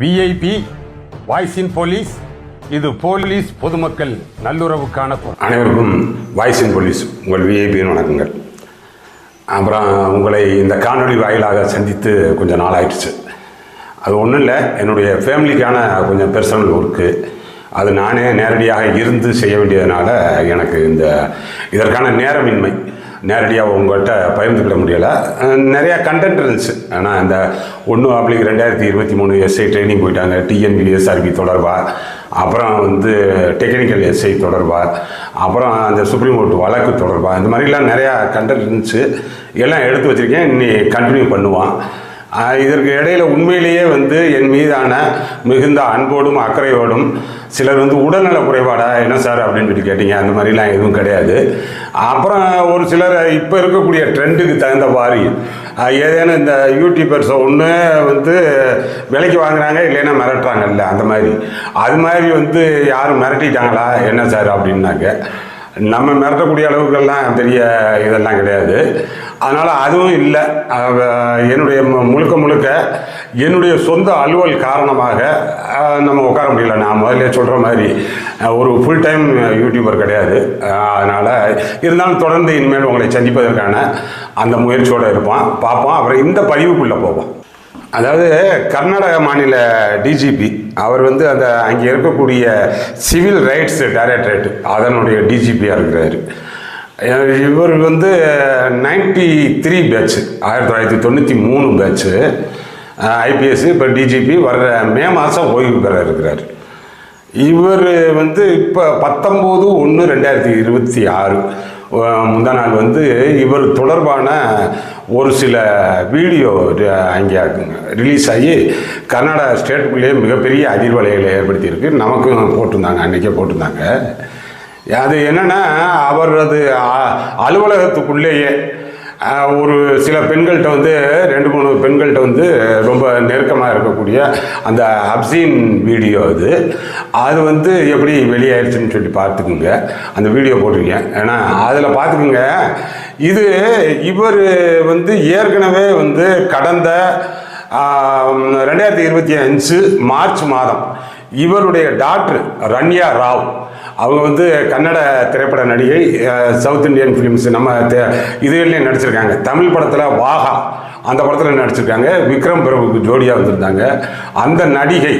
VIP voice in police இது police பொதுமக்கள் நல்லுறவுக்கான அனைவருக்கும் வாய்ஸ் இன் போலீஸ் உங்கள் விஐபியின் வணக்கங்கள். அப்புறம் உங்களை இந்த காணொளி வாயிலாக சந்தித்து கொஞ்சம் நாளாயிடுச்சு. அது ஒன்றும் இல்லை என்னுடைய ஃபேமிலிக்கான கொஞ்சம் பர்சனல் ஒர்க்கு அது நானே நேரடியாக இருந்து செய்ய வேண்டியதுனால எனக்கு இந்த இதற்கான நேரமின்மை. நேரடியாக உங்கள்கிட்ட பகிர்ந்துக்கிட முடியலை. நிறையா கண்டென்ட் இருந்துச்சு. ஆனால் இந்த ஒன்று அப்படிங்க ரெண்டாயிரத்தி இருபத்தி மூணு எஸ்ஐ ட்ரைனிங் போயிட்டாங்க. டிஎன்பிஎஸ்ஆர்பி தொடர்பாக அப்புறம் வந்து டெக்னிக்கல் எஸ்ஐ தொடர்பாக அப்புறம் அந்த சுப்ரீம் கோர்ட் வழக்கு தொடர்பாக இந்த மாதிரிலாம் நிறையா கண்டென்ட் இருந்துச்சு. எல்லாம் எடுத்து வச்சுருக்கேன். இன்னி கண்டினியூ பண்ணுவான் இதற்கு இடையில உண்மையிலேயே வந்து என் மீதான மிகுந்த அன்போடும் அக்கறையோடும் சிலர் வந்து உடல்நல குறைபாடா என்ன சார் அப்படின்னு சொல்லி கேட்டீங்க. அந்த மாதிரிலாம் எதுவும் கிடையாது. அப்புறம் ஒரு சிலர் இப்போ இருக்கக்கூடிய ட்ரெண்டுக்கு தகுந்த மாதிரி ஏதேனும் இந்த யூடியூபர்ஸை ஒன்று வந்து விலைக்கு வாங்குறாங்க இல்லைன்னா மிரட்டுறாங்கல்ல அந்த மாதிரி. அது மாதிரி வந்து யாரும் மிரட்டிட்டாங்களா என்ன சார் அப்படின்னாக்க நம்ம மிரட்டக்கூடிய அளவுக்கெல்லாம் பெரிய இதெல்லாம் கிடையாது. அதனால் அதுவும் இல்லை. என்னுடைய மு- முழுக்க முழுக்க என்னுடைய சொந்த அலுவல் காரணமாக நம்ம உட்கார முடியல. நான் முதல்ல சொல்கிற மாதிரி ஒரு ஃபுல் டைம் யூடியூபர் கிடையாது. அதனால் இருந்தாலும் தொடர்ந்து இனிமேல் உங்களை சந்திப்பதற்கான அந்த முயற்சியோடு இருப்போம். பார்ப்போம். அப்புறம் இந்த பதிவுக்குள்ளே போவோம். அதாவது கர்நாடக மாநில டிஜிபி அவர் வந்து அந்த அங்கே இருக்கக்கூடிய சிவில் ரைட்ஸ் டைரக்டரேட் அதனுடைய டிஜிபியாக இருக்கிறாரு. இவர் வந்து நைன்டி த்ரீ பேட்ச் ஆயிரத்தி தொள்ளாயிரத்தி தொண்ணூற்றி மூணு பேட்ச்சு ஐபிஎஸ் இப்போ டிஜிபி வர்ற மே மாதம் ஓய்வு பெற இருக்கிறார். இவர் வந்து இப்போ பத்தொம்போது ஒன்று ரெண்டாயிரத்தி இருபத்தி ஆறு முந்தா நாள் வந்து இவர் தொடர்பான ஒரு சில வீடியோ அங்கே ரிலீஸ் ஆகி கர்நாடகா ஸ்டேட்டுக்குள்ளேயே மிகப்பெரிய அதிர்வலைகளை ஏற்படுத்தியிருக்கு. நமக்கும் போட்டிருந்தாங்க அன்றைக்கே போட்டிருந்தாங்க. அது என்னென்னா அவரது அலுவலகத்துக்குள்ளேயே ஒரு சில பெண்கள்கிட்ட வந்து ரெண்டு மூணு பெண்கள்கிட்ட வந்து ரொம்ப நெருக்கமாக இருக்கக்கூடிய அந்த அப்சீன் வீடியோ அது. அது வந்து எப்படி வெளியாயிருச்சுன்னு சொல்லி பார்த்துக்குங்க. அந்த வீடியோ போட்டிருக்கேன். ஏன்னா அதில் பார்த்துக்குங்க. இது இவர் வந்து ஏற்கனவே வந்து கடந்த ரெண்டாயிரத்தி இருபத்தி அஞ்சு மார்ச் மாதம் இவருடைய டாக்டர் ரன்யா ராவ் அவங்க வந்து கன்னட திரைப்பட நடிகை சவுத் இந்தியன் ஃபிலிம்ஸ் நம்ம தே- நடிச்சிருக்காங்க. தமிழ் படத்தில் வாகா. அந்த படத்தில் நடிச்சிருக்காங்க? விக்ரம் பிரபுக்கு ஜோடியாக வந்திருந்தாங்க. அந்த நடிகை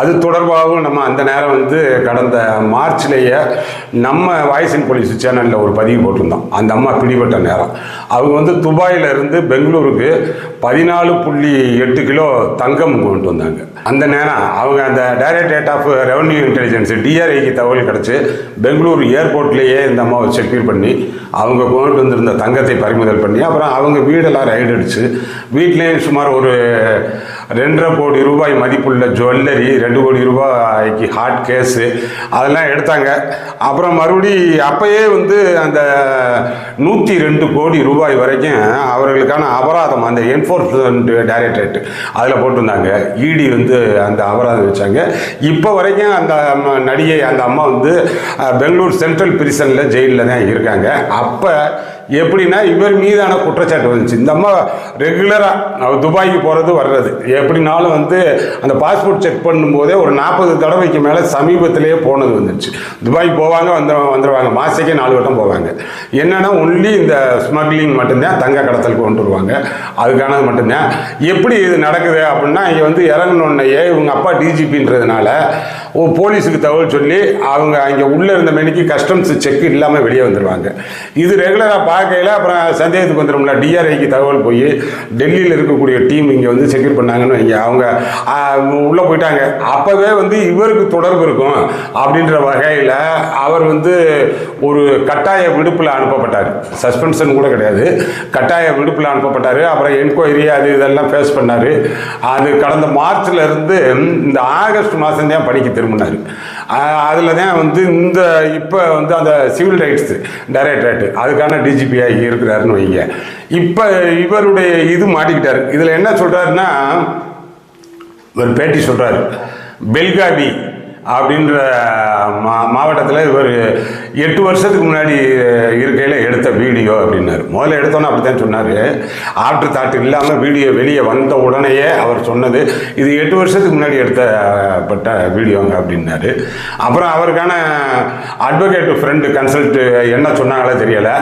அது தொடர்பாகவும் நம்ம அந்த நேரம் வந்து கடந்த மார்ச்லேயே நம்ம வாய்ஸ் இன் போலீஸ் சேனலில் ஒரு பதிவு போட்டிருந்தோம். அந்த அம்மா பிடிபட்ட நேரம். அவங்க வந்து துபாயிலிருந்து பெங்களூருக்கு பதினாலு புள்ளி எட்டு கிலோ தங்கம் கொண்டு வந்தாங்க. அந்த நேரம் அவங்க அந்த டைரக்டரேட் ஆஃப் ரெவன்யூ இன்டெலிஜென்ஸ் டிஆர்ஐக்கு தகவல் கிடச்சி பெங்களூர் ஏர்போர்ட்லேயே இந்த அம்மாவை செக்யூர் பண்ணி அவங்க கொண்டு வந்திருந்த தங்கத்தை பறிமுதல் பண்ணி அப்புறம் அவங்க வீடெல்லாம் ரைடு அடிச்சு வீட்டிலே சுமார் ஒரு ரெண்டரை கோடி ரூபாய் மதிப்புள்ள ஜுவல்லரி ரெண்டு கோடி ரூபாய்க்கு ஹார்ட் கேஸு அதெல்லாம் எடுத்தாங்க. அப்புறம் மறுபடி அப்பயே வந்து அந்த நூற்றி ரெண்டு கோடி ரூபாய் வரைக்கும் அவர்களுக்கான அபராதம் அந்த என்ஃபோர்ஸ்மெண்ட் டைரக்டரேட் அதில் போட்டிருந்தாங்க. இடி வந்து அந்த அபராதம் வச்சாங்க. இப்போ வரைக்கும் அந்த அம்மா- நடிகை அந்த அம்மா வந்து பெங்களூர் சென்ட்ரல் பிரிசனில் ஜெயிலில் தான் இருக்காங்க. அப்போ எப்படின்னா இவர் மீதான குற்றச்சாட்டு வந்துச்சு. இந்த அம்மா ரெகுலராக துபாய்க்கு போகிறது வர்றது. எப்படினாலும் வந்து அந்த பாஸ்போர்ட் செக் பண்ணும்போதே ஒரு நாற்பது தடவைக்கு மேலே சமீபத்திலேயே போனது வந்துச்சு. துபாய் போவாங்க வந்து வந்துடுவாங்க மாசக்கே நாலு வட்டம் போவாங்க. என்னென்னா ஒன்லி இந்த ஸ்மக்லிங் மட்டும்தான் தங்க கடத்தலுக்கு கொண்டு வருவாங்க. அதுக்கானது மட்டும்தான். எப்படி இது நடக்குது அப்படின்னா இங்கே வந்து இறங்கணுன்னையே இவங்க அப்பா டிஜிபின்றதுனால போலீஸுக்கு தகவல் சொல்லி அவங்க அங்கே உள்ளே இருந்த மெனிக்கு கஸ்டம்ஸ் செக் இல்லாமல் வெளியே வந்துடுவாங்க இது ரெகுலராக பார்க்கையில் அப்புறம் சந்தேகத்துக்கு வந்துடும்ல டிஆர்ஐக்கு தகவல் போய் டெல்லியில் இருக்கக்கூடிய டீம் இங்கே வந்து செக்யூர் பண்ணாங்கன்னு வைங்க. அவங்க உள்ளே போயிட்டாங்க. அப்போவே வந்து இவருக்கு தொடர்பு இருக்கும் அப்படின்ற வகையில் அவர் வந்து ஒரு கட்டாய விடுப்பில் அனுப்பப்பட்டார். சஸ்பென்ஷன் கூட கிடையாது. கட்டாய விடுப்பில் அனுப்பப்பட்டார். அப்புறம் என்கொயரி அது இதெல்லாம் ஃபேஸ் பண்ணார். அது கடந்த மார்ச்ல இருந்து இந்த ஆகஸ்ட் மாதம் தான் படிக்க திரும்பினார். அதில் தான் வந்து இந்த இப்போ வந்து அந்த சிவில் ரைட்ஸ் டைரக்டரேட் அதுக்கான டிஜிபியாக இருக்கிறாருன்னு வைங்க. இப்போ இவருடைய இது மாட்டிக்கிட்டார். இதில் என்ன சொல்கிறாருன்னா இவர் பேட்டி சொல்கிறார் பெல்காவி அப்படின்ற மா மாவட்டத்தில் இவர் எட்டு வருஷத்துக்கு முன்னாடி இருக்க வீடியோ அப்படின்னாரு. முதல்ல எடுத்தோன்னே அப்படி தான் சொன்னார். ஆஃப்டர் தாட் இல்லாமல் வீடியோ வெளியே வந்த உடனேயே அவர் சொன்னது இது எட்டு வருஷத்துக்கு முன்னாடி எடுத்தப்பட்ட வீடியோங்க அப்படின்னாரு. அப்புறம் அவருக்கான அட்வொகேட் ஃப்ரெண்டு கன்சல்ட் என்ன சொன்னாங்களோ தெரியலை.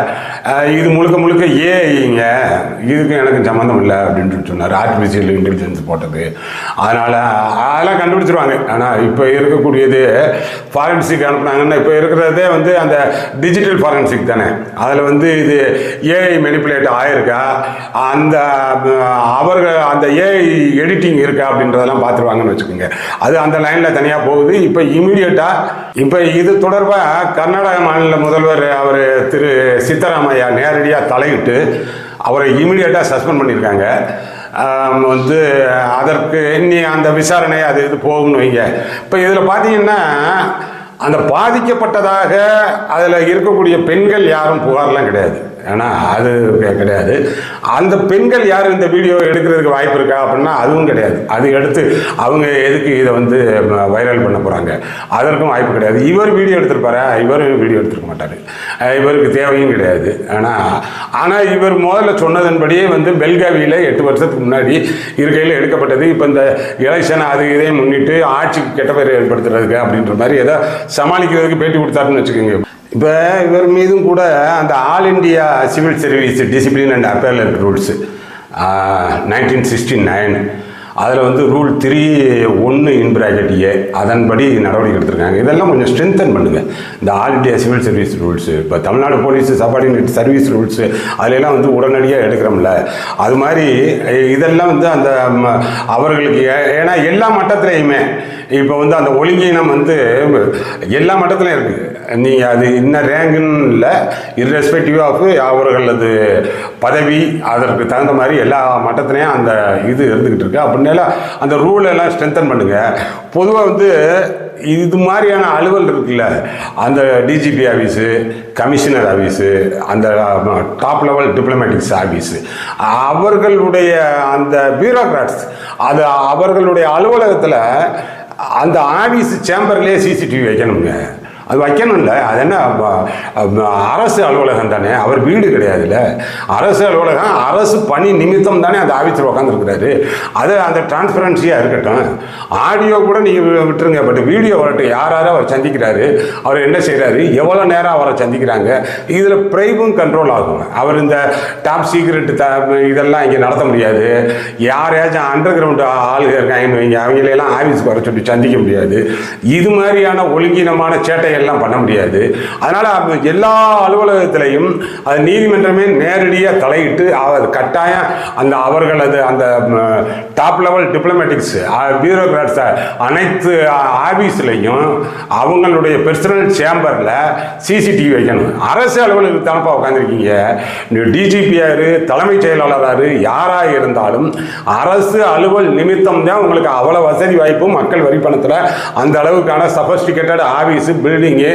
இது முழுக்க முழுக்க ஏஐங்க இதுக்கு எனக்கு சம்மந்தம் இல்லை அப்படின்னு சொன்னார். ஆர்டிஃபிஷியல் இன்டெலிஜென்ஸ் போட்டது. அதனால் அதெல்லாம் கண்டுபிடிச்சிருவாங்க. ஆனால் இப்போ இருக்கக்கூடியது ஃபாரன்சிக் அனுப்புனாங்கன்னா இப்போ இருக்கிறதே வந்து அந்த டிஜிட்டல் ஃபாரன்சிக் தானே. அதில் வந்து வந்து இது ஏஐ மெனிப்புலேட் ஆயிருக்கா? அந்த அவர்கள் அந்த ஏஐ எடிட்டிங் இருக்கா அப்படின்றதெல்லாம் பார்த்துருவாங்கன்னு வச்சுக்கோங்க. அது அந்த லைனில் தனியாக போகுது. இப்போ இமீடியட்டாக இப்போ இது தொடர்பாக கர்நாடக மாநில முதல்வர் அவர் திரு சித்தராமையா நேரடியாக தலையிட்டு அவரை இமீடியட்டாக சஸ்பெண்ட் பண்ணியிருக்காங்க. வந்து அதற்கு இனி அந்த விசாரணை அது இது போகும்னு வைங்க. இப்போ இதில் பார்த்தீங்கன்னா அந்த பாதிக்கப்பட்டதாக அதில் இருக்கக்கூடிய பெண்கள் யாரும் புகார்லாம் கிடையாது. ஏன்னா அது கிடையாது. அந்த பெண்கள் யாரும் இந்த வீடியோ எடுக்கிறதுக்கு வாய்ப்பு இருக்கா அப்படின்னா அதுவும் கிடையாது. அது எடுத்து அவங்க எதுக்கு இதை வந்து வைரல் பண்ண போகிறாங்க அதற்கும் வாய்ப்பு கிடையாது. இவர் வீடியோ எடுத்திருப்பாரா இவர் வீடியோ எடுத்திருக்க மாட்டார். இவருக்கு தேவையும் கிடையாது. ஆனால் ஆனால் இவர் முதல்ல சொன்னதன்படியே வந்து பெல்காவியில் எட்டு வருஷத்துக்கு முன்னாடி இருக்கையில் எடுக்கப்பட்டது. இப்போ இந்த எலெக்ஷன் அது இதையும் முன்னிட்டு ஆட்சிக்கு கெட்ட பேர் ஏற்படுத்துறதுக்கு அப்படின்ற மாதிரி ஏதோ சமாளிக்கிறதுக்கு பேட்டி கொடுத்தாருன்னு வச்சுக்கோங்க. இப்போ இவர் மீதும் கூட அந்த all India civil service discipline and appellate rules nineteen sixty nine அதில் வந்து ரூல் த்ரீ ஒன்று இன் பிராக்கெட் ஏ அதன்படி நடவடிக்கை எடுத்திருக்காங்க. இதெல்லாம் கொஞ்சம் ஸ்ட்ரென்தன் பண்ணுங்கள் இந்த all India civil service rules இப்போ Tamil Nadu police subordinate service rules அதிலெல்லாம் வந்து உடனடியாக எடுக்கிறோம்ல. அது மாதிரி இதெல்லாம் வந்து அந்த ம, அவர்களுக்கு ஏ- ஏன்னா எல்லா மட்டத்திலையுமே இப்போ வந்து அந்த ஒழுங்கீனம் வந்து எல்லா மட்டத்திலையும் இருக்குது நீங்கள் அது இன்ன ரேங்குன்னு இல்லை இர்ரெஸ்பெக்டிவ் ஆஃப் அவர்களது பதவி அதற்கு தகுந்த மாதிரி எல்லா மட்டத்திலையும் அந்த இது இருந்துக்கிட்டு இருக்கு. அப்படின்னால அந்த ரூல் எல்லாம் ஸ்ட்ரென்தன் பண்ணுங்கள் பொதுவாக வந்து இது மாதிரியான அலுவல் இருக்குல்ல அந்த டிஜிபி ஆஃபீஸு கமிஷனர் ஆஃபீஸு அந்த டாப் லெவல் டிப்ளமேட்டிக்ஸ் ஆஃபீஸு அவர்களுடைய அந்த பியூரோக்ராட்ஸ் அது அவர்களுடைய அலுவலகத்தில் அந்த ஆஃபீஸ் சேம்பர்லேயே சிசிடிவி வைக்கணுங்க. அது வைக்கணும்ல. அது என்ன அரசு அலுவலகம் தானே. அவர் வீடு கிடையாதுல்ல. அரசு அலுவலகம் அரசு பணி நிமித்தம் தானே அந்த ஆஃபீஸில் உட்காந்துருக்கிறாரு அது அந்த டிரான்ஸ்பரன்சியாக இருக்கட்டும். ஆடியோ கூட நீங்கள் விட்டுருங்க. பட் வீடியோ வரட்டும். யார் யாரும் அவர் சந்திக்கிறாரு? அவர் என்ன செய்கிறாரு எவ்வளோ நேரம் அவரை சந்திக்கிறாங்க? இதில் ப்ரைவும் கண்ட்ரோல் ஆகும் அவர் இந்த டாப் சீக்ரெட் த இதெல்லாம் இங்கே நடத்த முடியாது. யாரையாச்சும் அண்டர் கிரவுண்ட் ஆளுங்க இருக்காங்க வைங்க. அவங்களையெல்லாம் ஆஃபீஸ்க்கு வர சொல்லி சந்திக்க முடியாது. இது மாதிரியான ஒழுங்கீனமான எல்லாம் பண்ண முடியாது. அதனால் எல்லா அலுவலகத்திலையும் அது நீதிமன்றமே நேரடியாக தலையிட்டு அவர் கட்டாயம் அந்த அவர்களது அந்த டாப் லெவல் டிப்ளமேட்டிக்ஸ் பியூரோக்ராட்ஸ் அனைத்து ஆஃபீஸ்லையும் அவங்களுடைய பெர்சனல் சேம்பரில் சிசிடிவி வைக்கணும். அரசு அலுவலகத்துக்கு தானப்பா உட்காந்துருக்கீங்க டிஜிபிஆர் தலைமைச் செயலாளராரு யாராக இருந்தாலும் அரசு அலுவல் நிமித்தம் தான் உங்களுக்கு அவ்வளோ வசதி வாய்ப்பு மக்கள் வரி பணத்தில் அந்த அளவுக்கான சஃபஸ்டிகேட்டட் ஆஃபீஸு பில்டிங்கு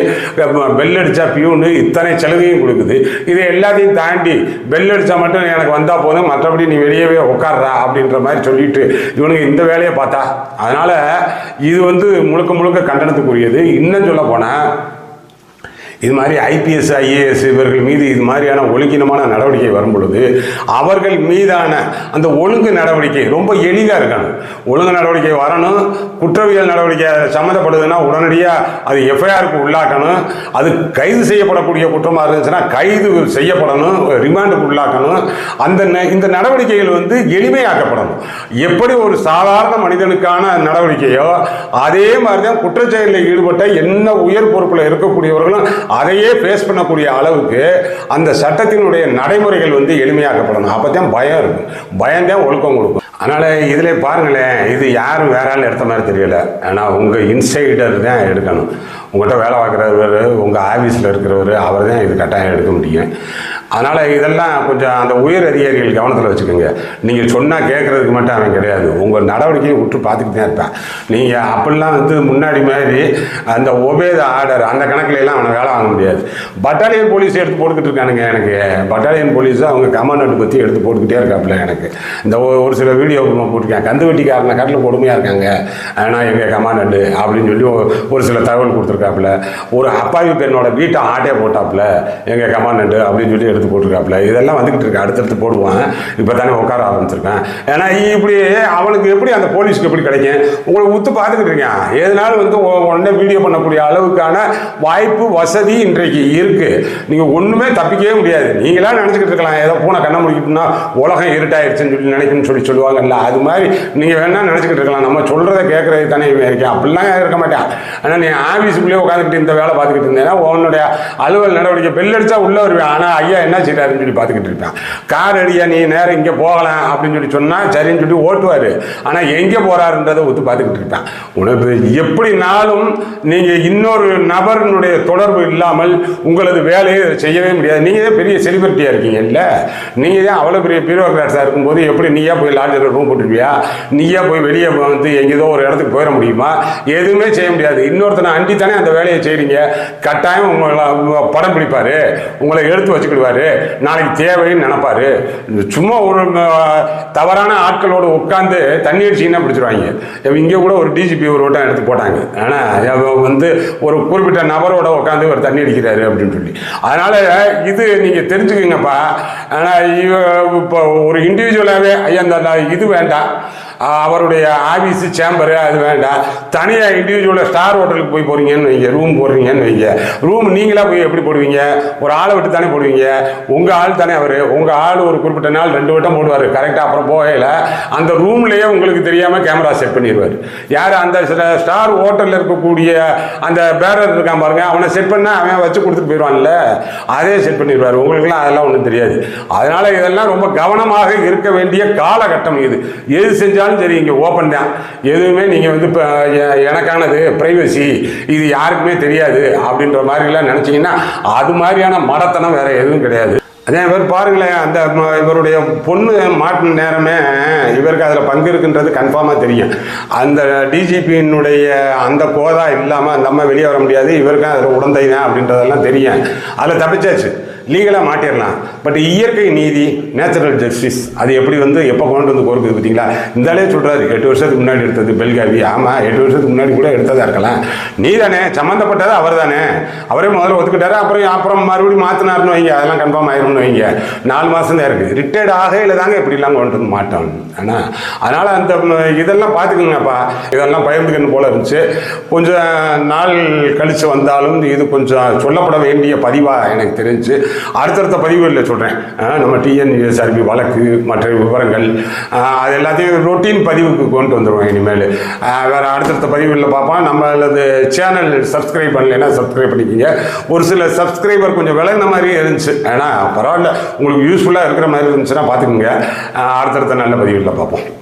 பெல் அடித்தா பியூனு இத்தனை சலுகையும் கொடுக்குது. இது எல்லாத்தையும் தாண்டி பெல் அடித்தா மட்டும் எனக்கு வந்தால் போதும் மற்றபடி நீ வெளியவே உட்கார்றா அப்படின்ற மாதிரி சொல்லிட்டு இவனுங்க இந்த வேலையை பார்த்தா. அதனால் இது வந்து முழுக்க முழுக்க கண்டனத்துக்குரியது. இன்னும் சொல்ல போனால் இது மாதிரி ஐபிஎஸ் ஐஏஎஸ் இவர்கள் மீது இது மாதிரியான ஒழுங்கினமான நடவடிக்கை வரும் பொழுது அவர்கள் மீதான அந்த ஒழுங்கு நடவடிக்கை ரொம்ப எளிதாக இருக்கணும் ஒழுங்கு நடவடிக்கை வரணும். குற்றவியல் நடவடிக்கை சம்மந்தப்படுதுன்னா உடனடியாக அது எஃப்ஐஆருக்கு உள்ளாக்கணும். அது கைது செய்யப்படக்கூடிய குற்றமாக இருந்துச்சுன்னா கைது செய்யப்படணும். ரிமாண்டுக்கு உள்ளாக்கணும். அந்த ந- இந்த நடவடிக்கைகள் வந்து எளிமையாக்கப்படணும். எப்படி ஒரு சாதாரண மனிதனுக்கான நடவடிக்கையோ அதே மாதிரி தான் குற்றச்செயலில் ஈடுபட்ட என்ன உயர் பொறுப்பில் இருக்கக்கூடியவர்களும் அதையே ஃபேஸ் பண்ணக்கூடிய அளவுக்கு அந்த சட்டத்தினுடைய நடைமுறைகள் வந்து எளிமையாக்கப்படணும். அப்போ தான் பயம் இருக்கும் பயம் தான் ஒழுக்கம் கொடுக்கும். அதனால் இதில் பாருங்களேன் இது யாரும் வேற ஆள் எடுத்த மாதிரி தெரியல. ஆனால் உங்கள் இன்சைடர் தான் எடுக்கணும். உங்கள்கிட்ட வேலை பார்க்குறவர் உங்கள் ஆஃபீஸில் இருக்கிறவர் அவர் தான் இது கட்டாயம் எடுக்க முடியும். அதனால் இதெல்லாம் கொஞ்சம் அந்த உயர் அதிகாரிகள் கவனத்தில் வச்சுக்கோங்க. நீங்கள் சொன்னால் கேட்குறதுக்கு மட்டும் அவன் கிடையாது. உங்கள் நடவடிக்கையை விட்டு பார்த்துக்கிட்டு தான் இருப்பேன். நீங்கள் அப்படிலாம் வந்து முன்னாடி மாதிரி அந்த ஒபேத ஆர்டர் அந்த கணக்குல எல்லாம் அவனை வேலை வாங்க முடியாது. பட்டாலியன் போலீஸ் எடுத்து போட்டுக்கிட்டு இருக்கானுங்க எனக்கு. பட்டாலியன் போலீஸ் அவங்க கமாண்டன்ட் பற்றி எடுத்து போட்டுக்கிட்டே இருக்காப்புல எனக்கு. இந்த ஒரு சில வீடியோ போட்டிருக்கேன். கந்து வெட்டிக்காரனை கட்டில் கொடுமையாக இருக்காங்க. ஆனால் எங்கள் கமாண்டன்ட் அப்படின்னு சொல்லி ஒரு- சில தகவல் கொடுத்துருக்காப்புல. ஒரு அப்பாவி பெண்ணோட வீட்டை ஆட்டே போட்டாப்புல. எங்கள் கமாண்டன்ட் அப்படின்னு சொல்லி எடுத்து போட்டிருக்காப்புல. இதெல்லாம் வந்துக்கிட்டு இருக்கு. அடுத்தடுத்து போடுவான் இப்போ தானே உட்கார ஆரம்பிச்சிருக்கேன். ஏன்னா இப்படி அவனுக்கு எப்படி அந்த போலீஸ்க்கு எப்படி கிடைக்கும்? உங்களை உத்து பார்த்துக்கிட்டு இருக்கேன். எதனாலும் வந்து உடனே வீடியோ பண்ணக்கூடிய அளவுக்கான வாய்ப்பு வசதி இன்றைக்கு இருக்கு. நீங்கள் ஒன்றுமே தப்பிக்கவே முடியாது. நீங்களா நினச்சிக்கிட்டு இருக்கலாம். ஏதோ பூனை கண்ண முடிக்கிட்டுனா உலகம் இருட்டாயிருச்சுன்னு சொல்லி நினைக்கணும்னு சொல்லி சொல்லுவாங்கல்ல. அது மாதிரி நீங்கள் வேணா நினச்சிக்கிட்டு இருக்கலாம். நம்ம சொல்கிறத கேட்குறது தானே இவன் இருக்கேன். அப்படிலாம் இருக்க மாட்டேன். ஆனால் நீ ஆஃபீஸுக்குள்ளேயே உட்காந்துக்கிட்டு இந்த வேலை பார்த்துக்கிட்டு இருந்தேன்னா உன்னுடைய அலுவல் நடவடிக்கை பெல் அடிச்சா உள்ளே வருவேன். ஆனால் ஐயா என்ன செய்யறாருன்னு சொல்லி பார்த்துக்கிட்டு இருப்பேன் கார் அடியா நீ நேரம் இங்கே போகலாம் அப்படின்னு சொல்லி சொன்னால் சரின்னு சொல்லி ஓட்டுவார். ஆனால் எங்கே போகிறாருன்றதை ஒத்து பார்த்துக்கிட்டு இருப்பேன். உனக்கு எப்படினாலும் நீங்கள் இன்னொரு நபரினுடைய தொடர்பு இல்லாமல் உங்களது வேலையை செய்யவே முடியாது. நீங்கள் தான் பெரிய செலிபிரிட்டியாக இருக்கீங்க இல்லை? நீங்கள் தான் அவ்வளோ பெரிய பியூரோக்ராட்ஸாக இருக்கும்போது எப்படி நீயா போய் லாட்ஜில் ரூம் போட்டுருவியா நீயா போய் வெளியே வந்து எங்கேதோ ஒரு இடத்துக்கு போயிட முடியுமா? எதுவுமே செய்ய முடியாது. இன்னொருத்தனை அண்டி தானே அந்த வேலையை செய்கிறீங்க கட்டாயம் உங்களை உங்க படம் பிடிப்பார். உங்களை எடுத்து வச்சுக்கிடுவார். நாளைக்கு தேவைன்னு நினைப்பாரு. சும்மா ஒரு தவறான ஆட்களோடு உட்காந்து தண்ணி அடிச்சிங்கன்னா பிடிச்சிருவாங்க. இங்கே கூட ஒரு டிஜிபி ஒரு வட்டம் எடுத்து போட்டாங்க. ஆனால் வந்து ஒரு குறிப்பிட்ட நபரோட உட்காந்து ஒரு தண்ணி அடிக்கிறாரு அப்படின்னு சொல்லி. அதனால் இது நீங்கள் தெரிஞ்சுக்கங்கப்பா. ஆனால் இப்போ ஒரு இண்டிவிஜுவலாகவே ஐயா இந்த இது வேண்டாம். அவருடைய ஆஃபீஸு சேம்பரு அது வேண்டாம் தனியாக இண்டிவிஜுவலாக ஸ்டார் ஹோட்டலுக்கு போய் போகிறீங்கன்னு வைங்க ரூம் போடுறீங்கன்னு வைங்க. ரூம் நீங்களாக போய் எப்படி போடுவீங்க? ஒரு ஆளை விட்டு தானே போடுவீங்க? உங்கள் ஆள் தானே அவர். உங்கள் ஆள் ஒரு குறிப்பிட்ட நாள் ரெண்டு வட்டம் போடுவார். கரெக்டாக அப்புறம் போகையில் அந்த ரூம்லேயே உங்களுக்கு தெரியாமல் கேமரா செட் பண்ணிடுவார் யார் அந்த ஸ்டார் ஹோட்டலில் இருக்கக்கூடிய அந்த பேரர் இருக்கான் பாருங்க அவனை செட் பண்ணால் அவன் வச்சு கொடுத்துட்டு போயிடுவான்ல. அதே செட் பண்ணிடுவார் உங்களுக்குலாம் அதெல்லாம் ஒன்றும் தெரியாது. அதனால் இதெல்லாம் ரொம்ப கவனமாக இருக்க வேண்டிய காலகட்டம் இது. எது செஞ்சாலும் சரி இங்கே ஓப்பன் தான். எதுவுமே நீங்கள் வந்து இப்போ எனக்கானது ப்ரைவசி இது யாருக்குமே தெரியாது அப்படின்ற மாதிரிலாம் நினச்சிங்கன்னா அது மாதிரியான மடத்தனம் வேற எதுவும் கிடையாது. அதே இவர் பாருங்களேன் அந்த இவருடைய பொண்ணு மாட்டின நேரமே இவருக்கு அதில் பங்கு இருக்குன்றது கன்ஃபார்மாக தெரியும். அந்த டிஜிபியினுடைய அந்த கோதா இல்லாமல் அந்த அம்மா வெளியே வர முடியாது இவருக்கும் அதில் உடந்தை தான் அப்படின்றதெல்லாம் தெரியும். அதில் தப்பிச்சாச்சு. லீகலாக மாட்டிடலாம். பட் இயற்கை நீதி நேச்சுரல் ஜஸ்டிஸ் அது எப்படி வந்து எப்போ கொண்டு வந்து கோருக்குது பார்த்தீங்களா இந்தாலே சொல்கிறாரு எட்டு வருஷத்துக்கு முன்னாடி எடுத்தது பெல்காவி. ஆமாம் எட்டு வருஷத்துக்கு முன்னாடி கூட எடுத்ததாக இருக்கலாம். நீ தானே சம்மந்தப்பட்டது அவர் தானே. அவரே முதல்ல ஒத்துக்கிட்டாரு அப்புறம் அப்புறம் மறுபடியும் மாற்றினாருன்னு வைங்க. அதெல்லாம் கன்ஃபார்ம் ஆயிரும்னு வைங்க. நாலு மாதம் தான் இருக்குது ரிட்டையர்ட் ஆகையில் தாங்க இப்படிலாம் கொண்டு வந்து மாட்டோம். ஆனால் அதனால் அந்த இதெல்லாம் பார்த்துக்குங்கப்பா இதெல்லாம் பயந்துக்கணும் போல இருந்துச்சு. கொஞ்சம் நாள் கழித்து வந்தாலும் இது கொஞ்சம் சொல்லப்பட வேண்டிய பதிவாக எனக்கு தெரிஞ்சு. அடுத்தடுத்த பதிவு இல்லை சொல்கிறேன் நம்ம டிஎன்யூஎஸ்ஆர்பி வழக்கு மற்ற விவரங்கள் அது எல்லாத்தையும் ரொட்டீன் பதிவுக்கு கொண்டு வந்துடுவோம் இனிமேல். வேறு அடுத்தடுத்த பதிவுகளில் பார்ப்போம். நம்மளது சேனல் சப்ஸ்கிரைப் பண்ணலைன்னா சப்ஸ்கிரைப் பண்ணிக்கிங்க. ஒரு சில சப்ஸ்கிரைபர் கொஞ்சம் விளைந்த மாதிரி இருந்துச்சு. ஏன்னா பரவாயில்ல. உங்களுக்கு யூஸ்ஃபுல்லாக இருக்கிற மாதிரி இருந்துச்சுன்னா பார்த்துக்குங்க. அடுத்தடுத்த நல்ல பதிவுகளில் பார்ப்போம்.